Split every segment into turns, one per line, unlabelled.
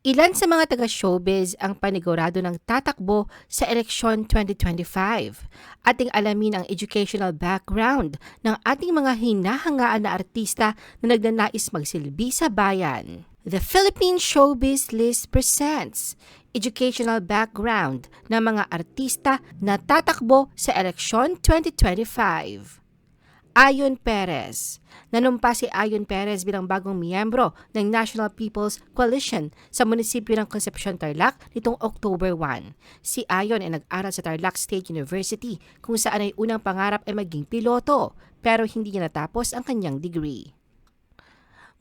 Ilan sa mga taga-showbiz ang panigurado ng tatakbo sa eleksyon 2025? Ating alamin ang educational background ng ating mga hinahangaan na artista na nagnanais magsilbi sa bayan. The Philippine Showbiz List presents educational background ng mga artista na tatakbo sa eleksyon 2025. Ayon Perez. Nanumpa si Ayon Perez bilang bagong miyembro ng National People's Coalition sa munisipyo ng Concepcion, Tarlac nitong October 1. Si Ayon ay nag-aral sa Tarlac State University kung saan ay unang pangarap ay maging piloto pero hindi niya natapos ang kanyang degree.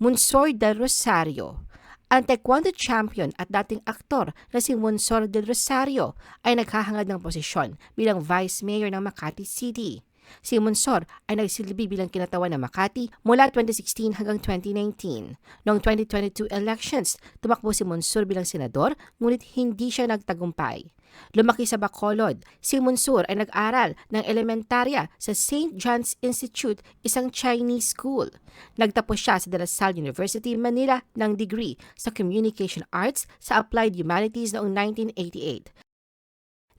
Monsor del Rosario ang taekwondo champion at dating aktor na si Monsor del Rosario ay naghahangad ng posisyon bilang Vice Mayor ng Makati City. Si Monsor ay nagsilbi bilang kinatawan ng Makati mula 2016 hanggang 2019. Noong 2022 elections, tumakbo si Monsor bilang senador ngunit hindi siya nagtagumpay. Lumaki sa Bacolod, si Monsur ay nag-aral ng elementarya sa St. John's Institute, isang Chinese school. Nagtapos siya sa De La Salle University, Manila ng degree sa Communication Arts sa Applied Humanities noong 1988.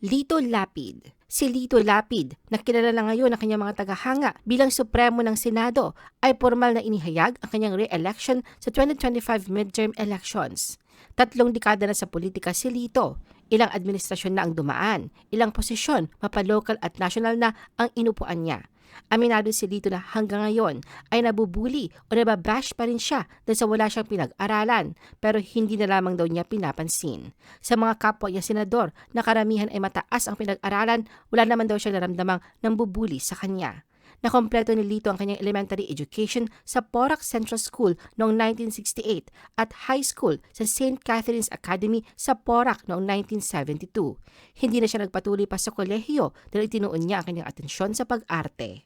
Lito Lapid Si Lito Lapid, na kilala na ngayon ng kanyang mga tagahanga bilang Supremo ng Senado, ay formal na inihayag ang kanyang re-election sa 2025 midterm elections. Tatlong dekada na sa politika si Lito, ilang administrasyon na ang dumaan, ilang posisyon, mapa-local at national na ang inupuan niya. Aminado si Lito na hanggang ngayon ay nabubuli o nababash pa rin siya dahil sa wala siyang pinag-aralan pero hindi na lamang daw niya pinapansin. Sa mga kapwa niya senador na karamihan ay mataas ang pinag-aralan, wala naman daw siya naramdamang nambubuli sa kanya. Nakompleto ni Lito ang kanyang elementary education sa Porac Central School noong 1968 at high school sa St. Catherine's Academy sa Porac noong 1972. Hindi na siya nagpatuloy pa sa kolehiyo dahil itinuon niya ang kanyang atensyon sa pag-arte.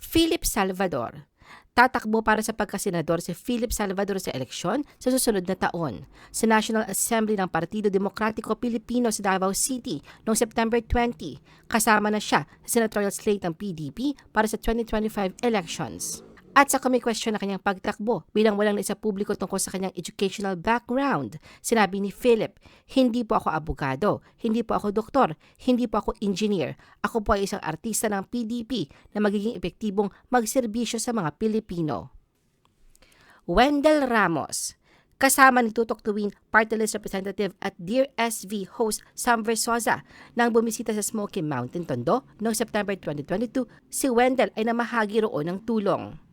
Philip Salvador Tatakbo para sa pagkasenador si Philip Salvador sa eleksyon sa susunod na taon. Sa National Assembly ng Partido Demokratiko Pilipino sa Davao City noong September 20, kasama na siya sa senatorial slate ng PDP para sa 2025 elections. At sa kami question na kanyang pagtakbo bilang walang isa publiko tungkol sa kanyang educational background, sinabi ni Philip, hindi po ako abogado, hindi po ako doktor, hindi po ako engineer. Ako po ay isang artista ng PDP na magiging epektibong magserbisyo sa mga Pilipino. Wendell Ramos kasama ni Tutok Tuwin Party List Representative at Dear SV host Sam Versosa nang bumisita sa Smoky Mountain, Tondo noong September 2022, si Wendell ay namahagi roon ng tulong.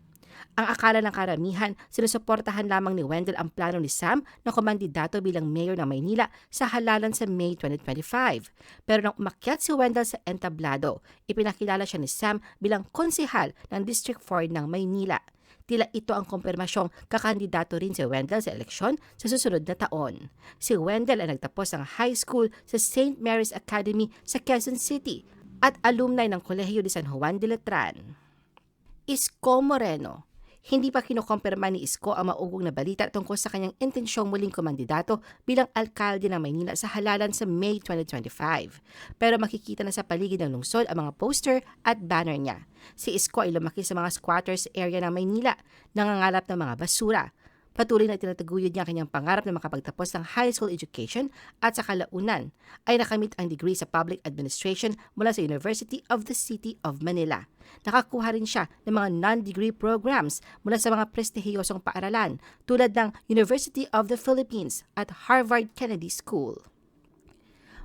Ang akala ng karamihan, sinusuportahan lamang ni Wendell ang plano ni Sam na kumandidato bilang mayor ng Maynila sa halalan sa May 2025. Pero nang umakyat si Wendell sa entablado, ipinakilala siya ni Sam bilang konsehal ng District 4 ng Maynila. Tila ito ang kumpirmasyong kakandidato rin si Wendell sa eleksyon sa susunod na taon. Si Wendell ay nagtapos ng high school sa St. Mary's Academy sa Quezon City at alumni ng Kolehiyo de San Juan de Letran. Isko Moreno hindi pa kinukumpirma ni Isko ang maugong na balita tungkol sa kanyang intensyong muling kumandidato bilang alkalde ng Maynila sa halalan sa May 2025. Pero makikita na sa paligid ng lungsod ang mga poster at banner niya. Si Isko ay lumaki sa mga squatters area ng Maynila, nangangalap ng mga basura. Patuloy na tinataguyod niya kanyang pangarap na makapagtapos ng high school education at sa kalaunan ay nakamit ang degree sa public administration mula sa University of the City of Manila. Nakakuha rin siya ng mga non-degree programs mula sa mga prestihiyosong paaralan tulad ng University of the Philippines at Harvard Kennedy School.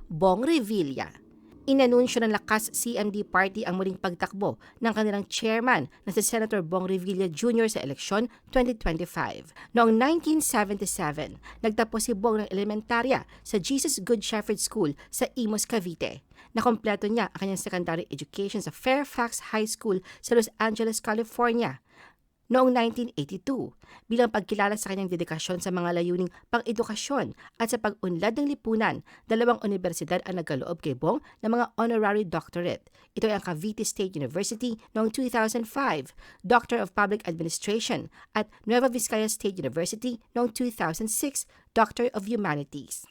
Bong Revilla Inanunsyo ng lakas CMD Party ang muling pagtakbo ng kanilang chairman na si Senator Bong Revilla Jr. sa eleksyon 2025. Noong 1977, nagtapos si Bong ng elementarya sa Jesus Good Shepherd School sa Imos, Cavite. Nakompleto niya ang kanyang secondary education sa Fairfax High School sa Los Angeles, California noong 1982 bilang pagkilala sa kanyang dedikasyon sa mga layuning pang-edukasyon at sa pag-unlad ng lipunan, dalawang universidad ang nagkaloob kay Bong ng mga honorary doctorate. Ito ay ang Cavite State University noong 2005, Doctor of Public Administration at Nueva Vizcaya State University noong 2006, Doctor of Humanities.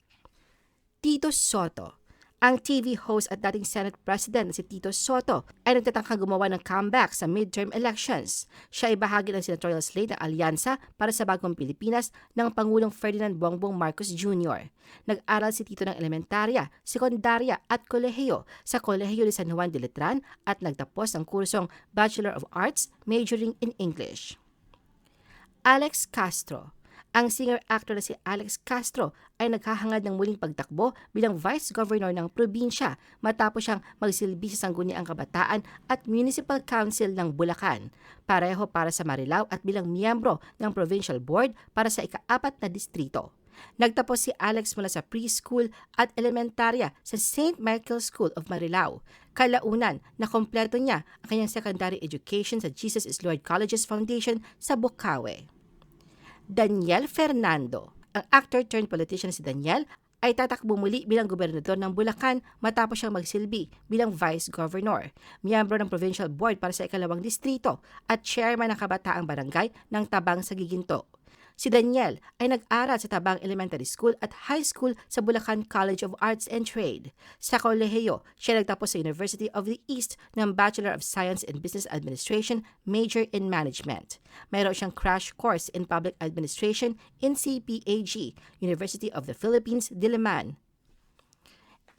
Tito Soto Ang TV host at dating Senate President na si Tito Soto ay nagtatangkang gumawa ng comeback sa midterm elections. Siya ay bahagi ng senatorial slate ng Alyansa para sa Bagong Pilipinas ng Pangulong Ferdinand Bongbong Marcos Jr. Nag-aral si Tito ng elementarya, sekundarya at kolehiyo sa Kolehiyo de San Juan de Letran at nagtapos ng kursong Bachelor of Arts majoring in English. Alex Castro ang singer-actor na si Alex Castro ay naghahangad ng muling pagtakbo bilang Vice Governor ng probinsya matapos siyang magsilbi sa Sangguniang Kabataan at Municipal Council ng Bulacan, pareho para sa Marilao at bilang miyembro ng Provincial Board para sa ikaapat na distrito. Nagtapos si Alex mula sa preschool at elementarya sa St. Michael's School of Marilao. Kalaunan, nakompleto niya ang kanyang secondary education sa Jesus is Lord Colleges Foundation sa Bukawe. Daniel Fernando. Ang actor turned politician si Daniel ay tatakbo muli bilang gobernador ng Bulacan matapos siyang magsilbi bilang vice governor, miyembro ng provincial board para sa ikalawang distrito at chairman ng kabataang barangay ng Tabang sa Giginto. Si Daniel ay nag-aral sa Tabang Elementary School at High School sa Bulacan College of Arts and Trade. Sa kolehiyo, siya nagtapos sa University of the East ng Bachelor of Science in Business Administration, major in Management. Mayroon siyang crash course in Public Administration in CPAG, University of the Philippines, Diliman.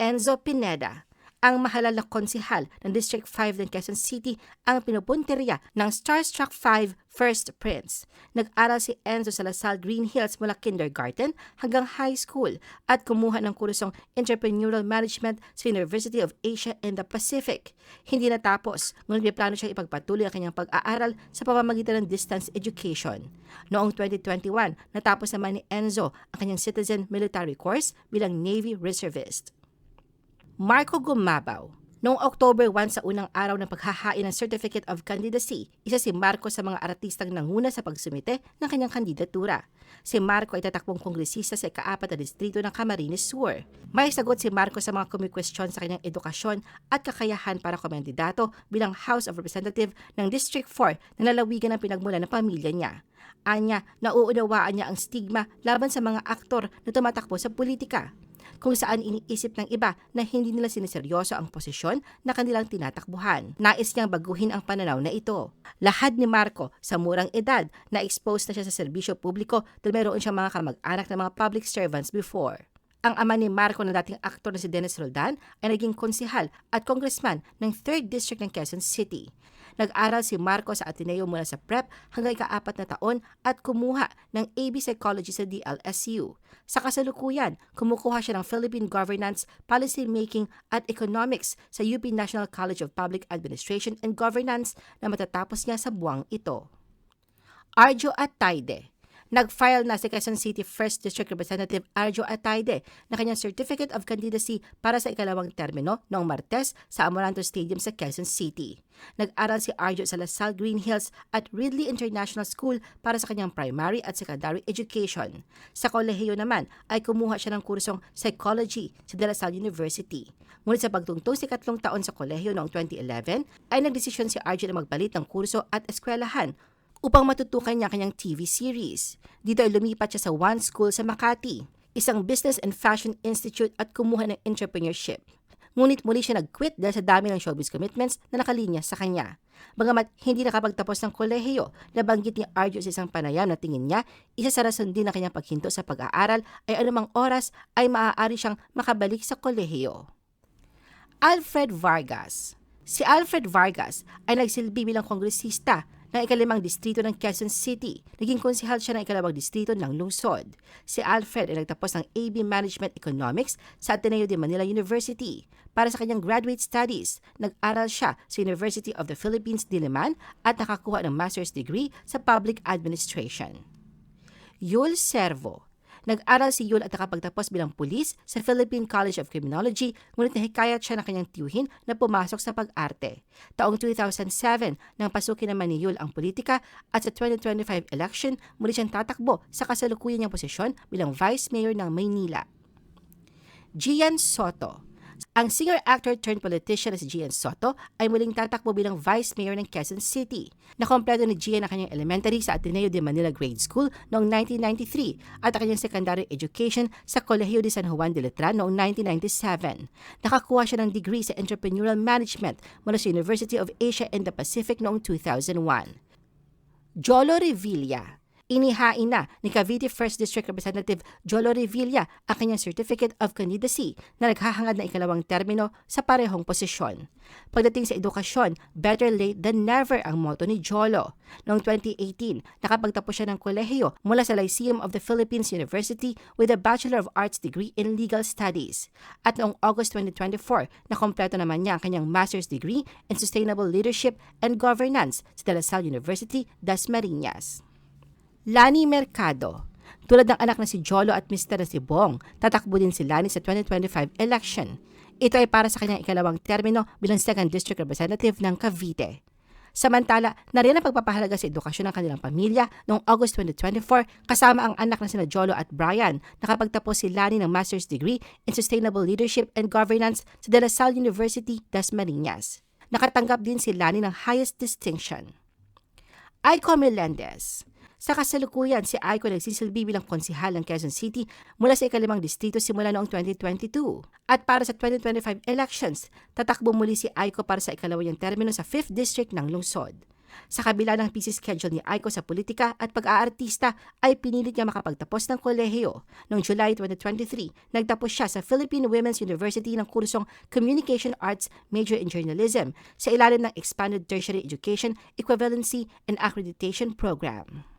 Enzo Pineda ang mahalal na konsihal ng District 5 ng Quezon City ang pinupunteriya ng Starstruck 5 First Prince. Nag-aral si Enzo sa Lasal Green Hills mula kindergarten hanggang high school at kumuha ng kursong Entrepreneurial Management sa University of Asia and the Pacific. Hindi natapos, ngunit may plano siyang ipagpatuloy ang kanyang pag-aaral sa pamamagitan ng distance education. Noong 2021, natapos naman ni Enzo ang kanyang citizen military course bilang Navy Reservist. Marco Gumabaw. Noong October 1 sa unang araw ng paghahain ng Certificate of Candidacy, isa si Marco sa mga artistang nanguna sa pagsumite ng kanyang kandidatura. Si Marco ay tatakbong kongresista sa ikaapat na distrito ng Camarines Sur. May sagot si Marco sa mga kumikwestiyon sa kanyang edukasyon at kakayahan para kumandidato bilang House of Representative ng District 4 na lalawigan ng pinagmula ng pamilya niya. Anya, nauunawaan niya ang stigma laban sa mga aktor na tumatakbo sa politika kung saan iniisip ng iba na hindi nila siniseryoso ang posisyon na kanilang tinatakbuhan. Nais niyang baguhin ang pananaw na ito. Lahad ni Marco sa murang edad na exposed na siya sa serbisyo publiko dahil mayroon siyang mga kamag-anak ng mga public servants before. Ang ama ni Marco na dating aktor na si Dennis Roldan ay naging konsihal at congressman ng 3rd District ng Quezon City. Nag-aral si Marco sa Ateneo mula sa prep hanggang ikaapat na taon at kumuha ng AB Psychology sa DLSU. Sa kasalukuyan, kumukuha siya ng Philippine Governance, Policy Making at Economics sa UP National College of Public Administration and Governance na matatapos niya sa buwang ito. Arjo Ataide Nag-file na si Quezon City 1st District Representative Arjo Atayde na kanyang Certificate of Candidacy para sa ikalawang termino noong Martes sa Amoranto Stadium sa Quezon City. Nag-aral si Arjo sa LaSalle Green Hills at Ridley International School para sa kanyang primary at secondary education. Sa kolehiyo naman ay kumuha siya ng kursong Psychology sa De La Salle University. Ngunit sa pagtungtong si katlong taon sa kolehiyo noong 2011, ay nagdesisyon si Arjo na magpalit ng kurso at eskwelahan upang matutukan niya kanyang TV series. Dito ay lumipat siya sa One School sa Makati, isang business and fashion institute at kumuha ng entrepreneurship. Ngunit muli siya nag-quit dahil sa dami ng showbiz commitments na nakalinya sa kanya. Bagamat hindi nakapagtapos ng kolehiyo, nabanggit ni Arjo sa isang panayam na tingin niya, isa sa rason din na kanyang paghinto sa pag-aaral ay anumang oras ay maaari siyang makabalik sa kolehiyo. Alfred Vargas Si Alfred Vargas ay nagsilbi bilang kongresista ng ikalimang distrito ng Quezon City. Naging konsihal siya ng ikalawang distrito ng lungsod. Si Alfred ay nagtapos ng AB Management Economics sa Ateneo de Manila University. Para sa kanyang graduate studies, nag-aral siya sa University of the Philippines, Diliman at nakakuha ng master's degree sa Public Administration. Yul Servo Nag-aral si Yul at nakapagtapos bilang pulis sa Philippine College of Criminology ngunit nahikayat siya ng kanyang tiyuhin na pumasok sa pag-arte. Taong 2007 nang pasukin naman ni Yul ang politika at sa 2025 election muli siyang tatakbo sa kasalukuyan niyang posisyon bilang Vice Mayor ng Maynila. Gian Soto Ang singer-actor turned politician na si Gian Soto ay muling tatakbo bilang Vice Mayor ng Quezon City. Nakompleto ni Gian ang kanyang elementary sa Ateneo de Manila Grade School noong 1993 at ang kanyang secondary education sa Colegio de San Juan de Letran noong 1997. Nakakuha siya ng degree sa Entrepreneurial Management mula sa University of Asia and the Pacific noong 2001. Jolo Revilla Inihain na ni Cavite 1st District Representative Jolo Revilla ang kanyang Certificate of Candidacy na naghahangad na ikalawang termino sa parehong posisyon. Pagdating sa edukasyon, better late than never ang motto ni Jolo. Noong 2018, nakapagtapos siya ng kolehiyo mula sa Lyceum of the Philippines University with a Bachelor of Arts degree in Legal Studies. At noong August 2024, nakompleto naman niya ang kanyang Master's degree in Sustainable Leadership and Governance sa De La Salle University, Dasmariñas. Lani Mercado. Tulad ng anak na si Jolo at Mr. na si Bong, tatakbo din si Lani sa 2025 election. Ito ay para sa kanyang ikalawang termino bilang 2nd District Representative ng Cavite. Samantala, nariyan ang pagpapahalaga sa edukasyon ng kanilang pamilya noong August 2024 kasama ang anak na sina Jolo at Brian. Nakapagtapos si Lani ng Master's Degree in Sustainable Leadership and Governance sa De La Salle University, Dasmariñas. Nakatanggap din si Lani ng highest distinction. Aiko Melendez sa kasalukuyan, si Aiko nagsisilbi bilang konsihal ng Quezon City mula sa ikalimang distrito simula noong 2022. At para sa 2025 elections, tatakbo muli si Aiko para sa ikalawang termino sa 5th District ng lungsod. Sa kabila ng busy schedule ni Aiko sa politika at pag-aartista, ay pinilit niya makapagtapos ng kolehiyo. Noong July 2023, nagtapos siya sa Philippine Women's University ng kursong Communication Arts Major in Journalism sa ilalim ng Expanded Tertiary Education, Equivalency and Accreditation Program.